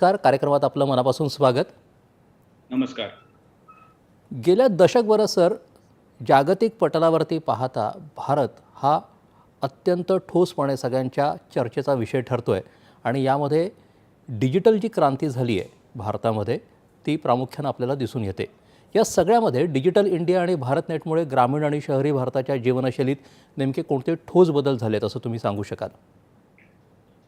Car कार्यक्रमात आपलं मनापासून स्वागत. नमस्कार. गेल्या दशकभर सर जागतिक पटलावरती पाहता भारत हा अत्यंत ठोसपणे सगळ्यांच्या चर्चेचा विषय ठरतो आहे आणि यामध्ये डिजिटल जी क्रांती झाली आहे भारतामध्ये ती प्रामुख्यानं आपल्याला दिसून येते. या सगळ्यामध्ये डिजिटल इंडिया आणि भारत नेटमुळे ग्रामीण आणि शहरी भारताच्या जीवनशैलीत नेमके कोणते ठोस बदल झालेत असं तुम्ही सांगू शकाल?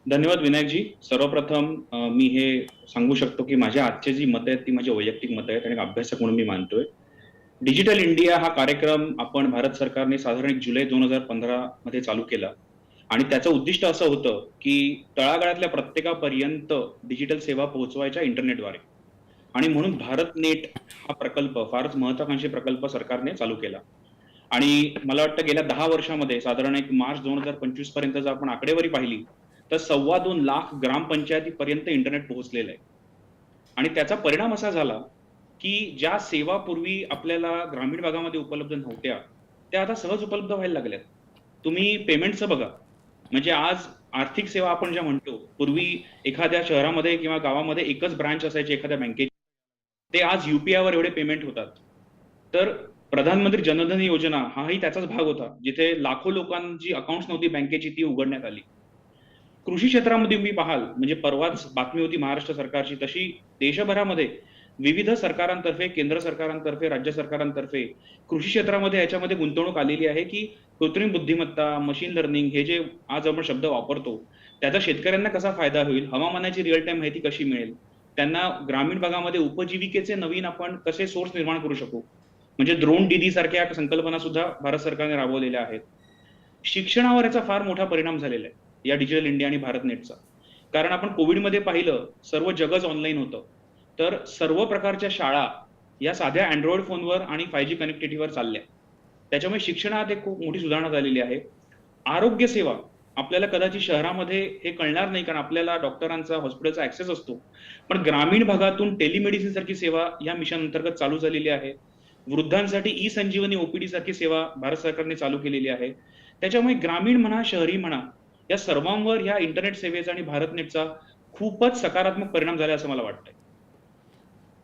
धन्यवाद विनायकजी. सर्वप्रथम मी हे सांगू शकतो की माझ्या आजचे जी मतं आहेत ती माझी वैयक्तिक मतं आहेत आणि अभ्यासक म्हणून मी मानतोय. डिजिटल इंडिया हा कार्यक्रम आपण भारत सरकारने साधारण एक जुलै दोन हजार पंधरा मध्ये चालू केला. आणि त्याचं उद्दिष्ट असं होतं की तळागाळातल्या प्रत्येकापर्यंत डिजिटल सेवा पोहोचवायच्या इंटरनेटद्वारे. आणि म्हणून भारत नेट हा प्रकल्प फारच महत्वाकांक्षी प्रकल्प सरकारने चालू केला. आणि मला वाटतं गेल्या दहा वर्षामध्ये साधारण एक मार्च दोन हजार पंचवीसपर्यंत जर आपण आकडेवारी पाहिली तर सव्वा दोन लाख ग्रामपंचायतीपर्यंत इंटरनेट पोहोचलेलं आहे. आणि त्याचा परिणाम असा झाला की ज्या सेवा पूर्वी आपल्याला ग्रामीण भागामध्ये उपलब्ध नव्हत्या त्या आता सहज उपलब्ध व्हायला लागल्यात. तुम्ही पेमेंटचं बघा. म्हणजे आज आर्थिक सेवा आपण ज्या म्हणतो पूर्वी एखाद्या शहरामध्ये किंवा गावामध्ये एकच ब्रांच असायची एखाद्या बँकेची. ते आज युपीआय वर एवढे पेमेंट होतात. तर प्रधानमंत्री जनधन योजना हाही त्याचाच भाग होता जिथे लाखो लोकांची अकाउंट्स नव्हती बँकेची ती उघडण्यात आली. कृषी क्षेत्रामध्ये तुम्ही पाहाल म्हणजे परवाच बातमी होती महाराष्ट्र सरकारची तशी देशभरामध्ये विविध सरकारांतर्फे केंद्र सरकारांतर्फे राज्य सरकारांतर्फे कृषी क्षेत्रामध्ये याच्यामध्ये गुंतवणूक आलेली आहे की कृत्रिम बुद्धिमत्ता मशीन लर्निंग हे जे आज आपण शब्द वापरतो त्याचा शेतकऱ्यांना कसा फायदा होईल हवामानाची रिअल टाइम माहिती कशी मिळेल त्यांना ग्रामीण भागामध्ये उपजीविकेचे नवीन आपण कसे सोर्स निर्माण करू शकू? म्हणजे द्रोण दिदी सारख्या संकल्पना सुद्धा भारत सरकारने राबवलेल्या आहेत. शिक्षणावर याचा फार मोठा परिणाम झालेला आहे. या डिजिटल इंडिया आणि भारत नेटचा. कारण आपण कोविडमध्ये पाहिलं सर्व जगच ऑनलाईन होतं. तर सर्व प्रकारच्या शाळा या साध्या अँड्रॉइड फोनवर आणि फाय जी कनेक्टिव्हिटीवर चालल्या. त्याच्यामुळे शिक्षणात एक खूप मोठी सुधारणा झालेली आहे. आरोग्य सेवा आपल्याला कदाचित शहरामध्ये हे कळणार नाही कारण आपल्याला डॉक्टरांचा हॉस्पिटलचा ऍक्सेस असतो. पण ग्रामीण भागातून टेलिमेडिसिन सारखी सेवा या मिशन अंतर्गत चालू झालेली आहे. वृद्धांसाठी ई संजीवनी ओपीडी सारखी सेवा भारत सरकारने चालू केलेली आहे. त्याच्यामुळे ग्रामीण म्हणा शहरी म्हणा या सर्वांवर या इंटरनेट सेवेचा आणि भारतनेटचा खूपच सकारात्मक परिणाम झाला असं मला वाटतंय.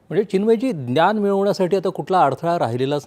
म्हणजे चिन्मयजी ज्ञान मिळवण्यासाठी आता कुठला अडथळा राहिलेलाच